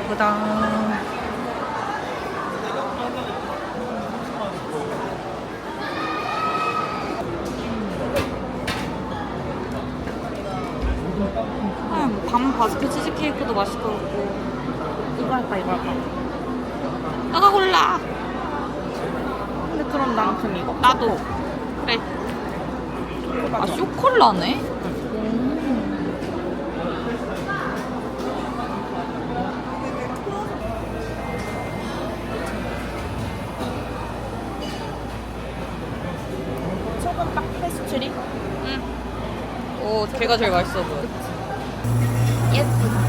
예쁘다. 음, 밤 바스크 치즈케이크도 맛있을 것 같고. 이거 할까, 이거 할까? 너가 골라. 근데 그럼 난 그럼 이거. 나도. 그래. 아, 쇼콜라네? 걔가 제일 맛있어 보여. 예쁘다.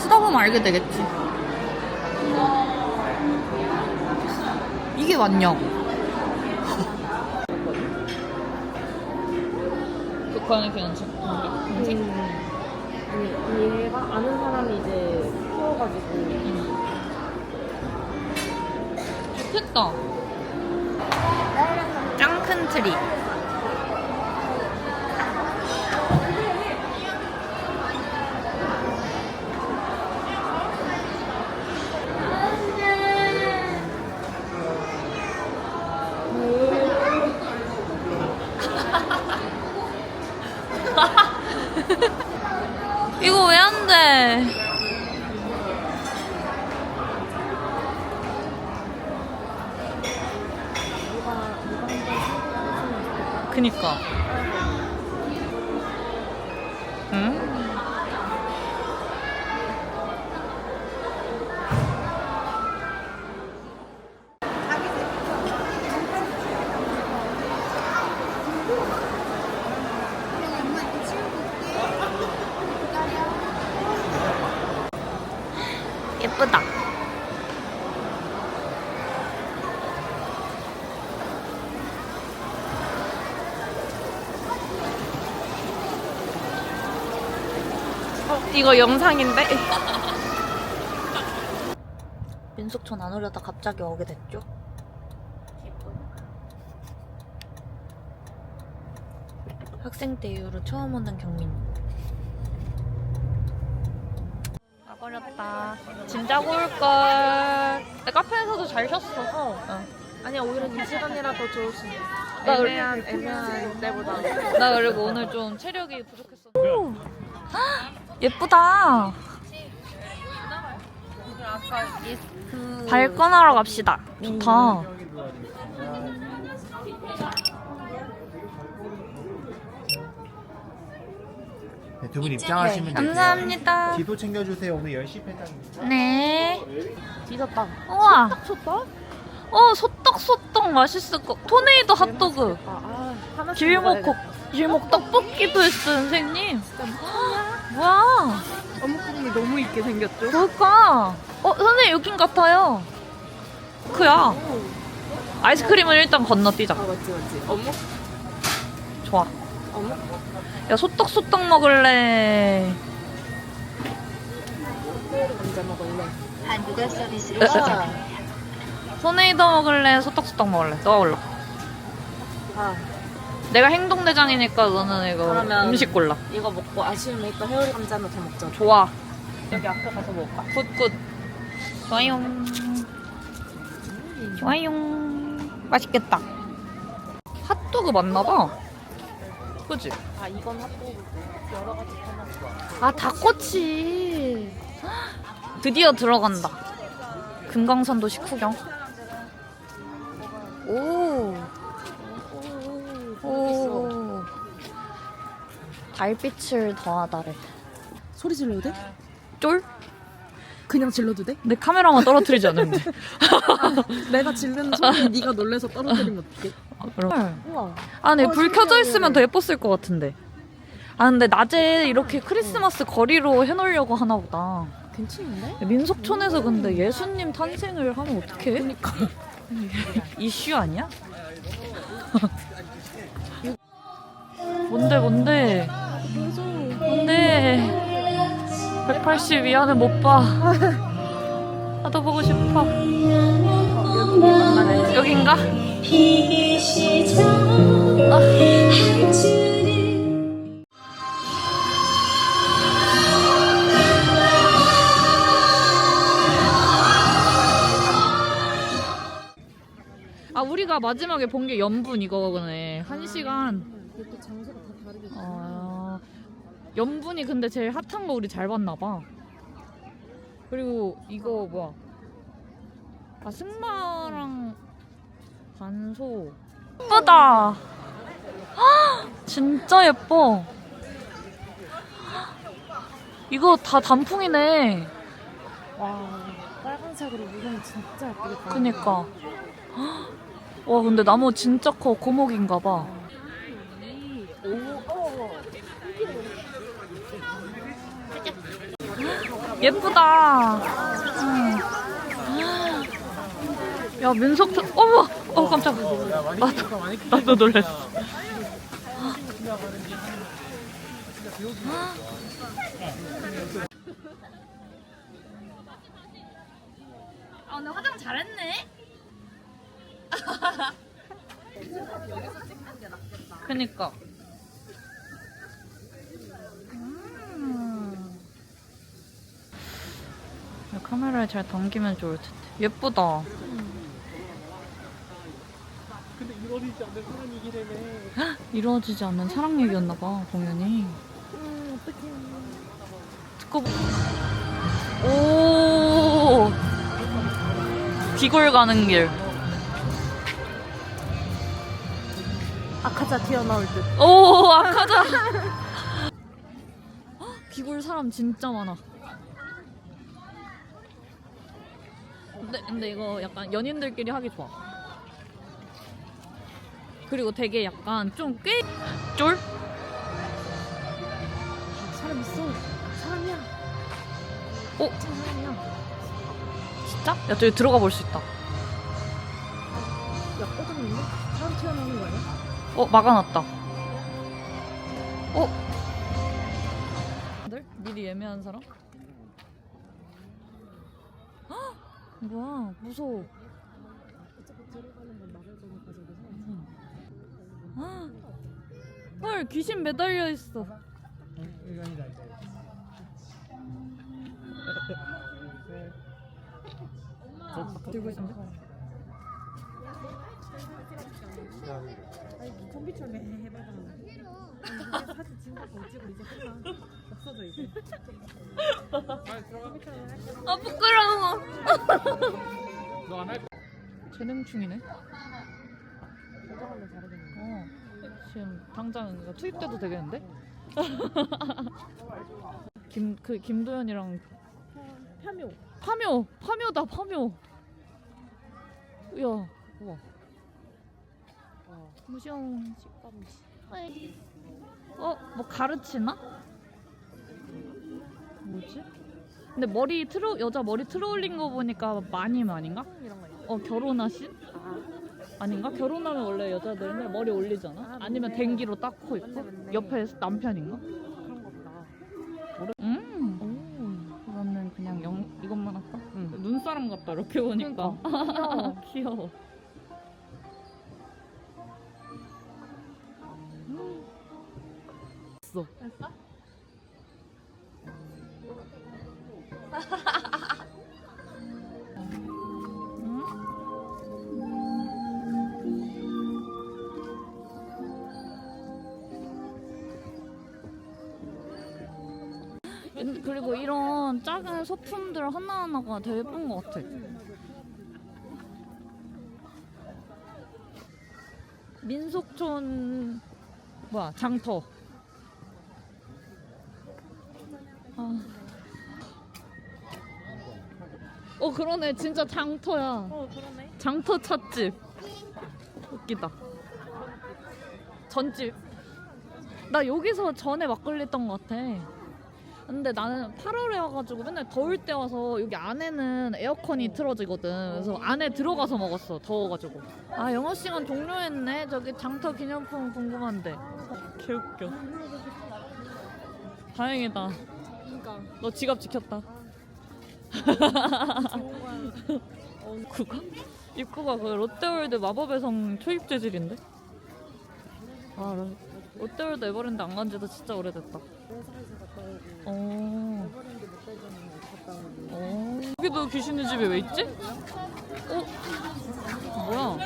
쓰다 보면 알게 되겠지. 이게 맞냐고. 북한의 괜찮 음, 얘가 아는 사람이 이제 키워가지고. 좋겠다. 짱 큰 트리. 이거 왜 안 돼? 그니까. 응? 예쁘다. 이거 영상인데? 민속촌 안 오려다 갑자기 오게 됐죠? 학생 때 이후로 처음 오는 경민. 가버렸다. 진작 올걸. 내 카페에서도 잘 쉬었어. 어. 아니야, 오히려 이 시간이라 더 좋을 수 있어. 나 애매한, 애매한 때보다. 나 그리고 오늘 좀 체력이 부족했어. 예쁘다. 발권하러 갑시다. 좋다. 두분 입장하시면 되고요. 감사합니다. 뒤도 챙겨주세요. 오늘 10시 폐장입니다. 네. 뒤졌다. 우와. 쳤다? 어, 소떡 소떡 맛있을 거. 토네이도 핫도그. 아, 아, 하나씩 길목 길목 떡볶이도 있어, 선생님. 뭐야? 어묵국이 너무 있게 생겼죠? 그럴까? 어, 선생님 여긴 같아요. 그야. 아이스크림은 일단 건너뛰자. 아, 맞지, 맞지. 어묵? 좋아. 야, 소떡 소떡 먹을래. 언제 먹을래? 한국어 서비스를 시작합니다. 토네이도 먹을래? 소떡 소떡 먹을래? 너가 골라. 아, 내가 행동대장이니까 너는 이거 그러면- 음식 골라. 이거 먹고 있던 회오리 감자 하나 더 먹자. 좋아. 여기 앞에 가서 먹을까? 굿굿. 좋아요. 좋아요. 맛있겠다. 핫도그 맞나봐. 그치? 아, 이건 핫도그 여러 가지 해놨어. 아, 닭꼬치. 드디어 들어간다. 금강산도 식후경. 오. 오. 달빛을 더하다래. 소리 질러도 돼? 쫄? 그냥 질러도 돼? 내 카메라만 떨어뜨리지 않는데. 내가 질르는 소리에 네가 놀래서 떨어뜨리면 어떡해? 아, 그럼. 우와. 아, 근데 어, 불 켜져 신기하네. 있으면 더 예뻤을 것 같은데. 아, 근데 낮에 이렇게 크리스마스 거리로 해놓으려고 하나 보다. 괜찮은데? 민속촌에서 근데 예수님 탄생을 하면 어떡해? 그니까. 이슈 아니야? 뭔데, 뭔데? 뭔데? 182 안에 못 봐. 나도 보고 싶어. 여기 아닌가? 피 시작 할 줄은 아 우리가 마지막에 본 게 연분 이거네. 한 시간. 이게 또 장소가 다 다르게 아 연분이 근데 제일 핫한 거 우리 잘 봤나 봐. 그리고 이거 뭐야? 아 승마랑 반소. 예쁘다. 헉, 진짜 예뻐. 이거 다 단풍이네. 와 빨간색으로 무성 진짜 예쁘겠다 그니까. 헉, 와 근데 나무 진짜 커. 고목인가 봐. 예쁘다. 응. 야 민석도 어머 어 깜짝. 나도 나도 놀랐어. 아 근데 화장 잘했네. 그니까. 음. 카메라에 잘 담기면 좋을 텐데. 예쁘다. 근데 이루어지지 않는 사랑 얘기라며. 이루어지지 않는 사랑 얘기였나 봐, 공연이. 음 어떡해 듣고 보... 오 비골 가는 길. 아카자 튀어나올 듯 오 아카자. 헉, 비골 사람 진짜 많아. 근데 근데 이거 약간 연인들끼리 하기 좋아. 그리고 되게 약간 좀 꽤 쫄? 사람 있어 사람이야 어? 사람이야 진짜? 야 저기 들어가 볼 수 있다. 야 꺼졌는데? 사람 튀어나오는 거 아니야? 어 막아놨다. 어? 들 미리 예매한 사람? 헉! 뭐야 무서워. 어차피 들어가는 건 나갈 거니까 저기서 헉! 헐 귀신 매달려 있어. 의견이다 이제. 들고 있는데? 아니 컴퓨터로 해봐봐 사진 지금 못 찍고 이제 끝나 없어져 이제 아 부끄러워. 너안 할? 재능충이네. 지금 당장 이거 투입돼도 되겠는데? 김 그 김도현이랑 파묘 파묘 파묘다 파묘. 야 우와. 무서워. 어, 뭐 가르치나? 뭐지? 근데 머리 틀어 여자 머리 올린 거 보니까 마님 아닌가? 이런 거 있어 어 결혼하신? 아 닌가? 결혼하면 원래 여자들은 머리 올리잖아. 아, 아니면. 댕기로 닦고 있고 맞네, 맞네. 옆에 남편인가? 그런 거 보다 음. 오 그러면 그냥 영 이것만 할까? 응. 눈사람 같다 이렇게 보니까. 귀여워. 귀여워. 있어. 그리고 이런 작은 소품들 하나하나가 되게 예쁜 것 같아. 민속촌 뭐야 장터. 아. 어 그러네 진짜 장터야. 어 그러네 장터 찻집. 웃기다. 전집. 나 여기서 전에 막걸리 했던 것 같아. 근데 나는 8월에 와가지고 맨날 더울 때 와서 여기 안에는 에어컨이 틀어지거든. 그래서 안에 들어가서 먹었어. 더워가지고. 아 영어 시간 종료했네. 저기 장터 기념품 궁금한데. 개웃겨. 다행이다. 그니까 너 지갑 지켰다. 그거? 입구가 그 롯데월드 마법의 성 초입 재질인데? 아 로- 롯데월드 에버랜드 안 간 지도 진짜 오래됐다. 어. 에버랜드 전에 갔다 오고 어. 여기도 귀신의 집이 왜 있지? 어? 뭐야?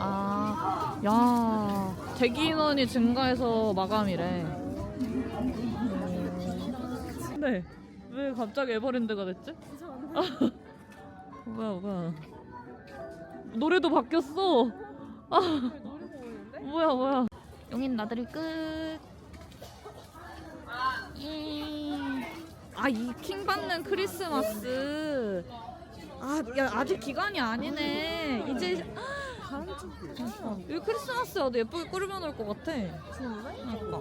아, 야. 대기 인원이 증가해서 마감이래. 어. 근데 왜 갑자기 에버랜드가 됐지? 아, 뭐야, 뭐야. 노래도 바뀌었어. 아, 뭐야, 뭐야. 용인 나들이 끝. 예. 아, 이 킹 받는 크리스마스. 아, 야, 아직 기간이 아니네. 이제. 어, 여기 크리스마스여도 예쁘게 꾸며놓을 것 같아. 그러니까.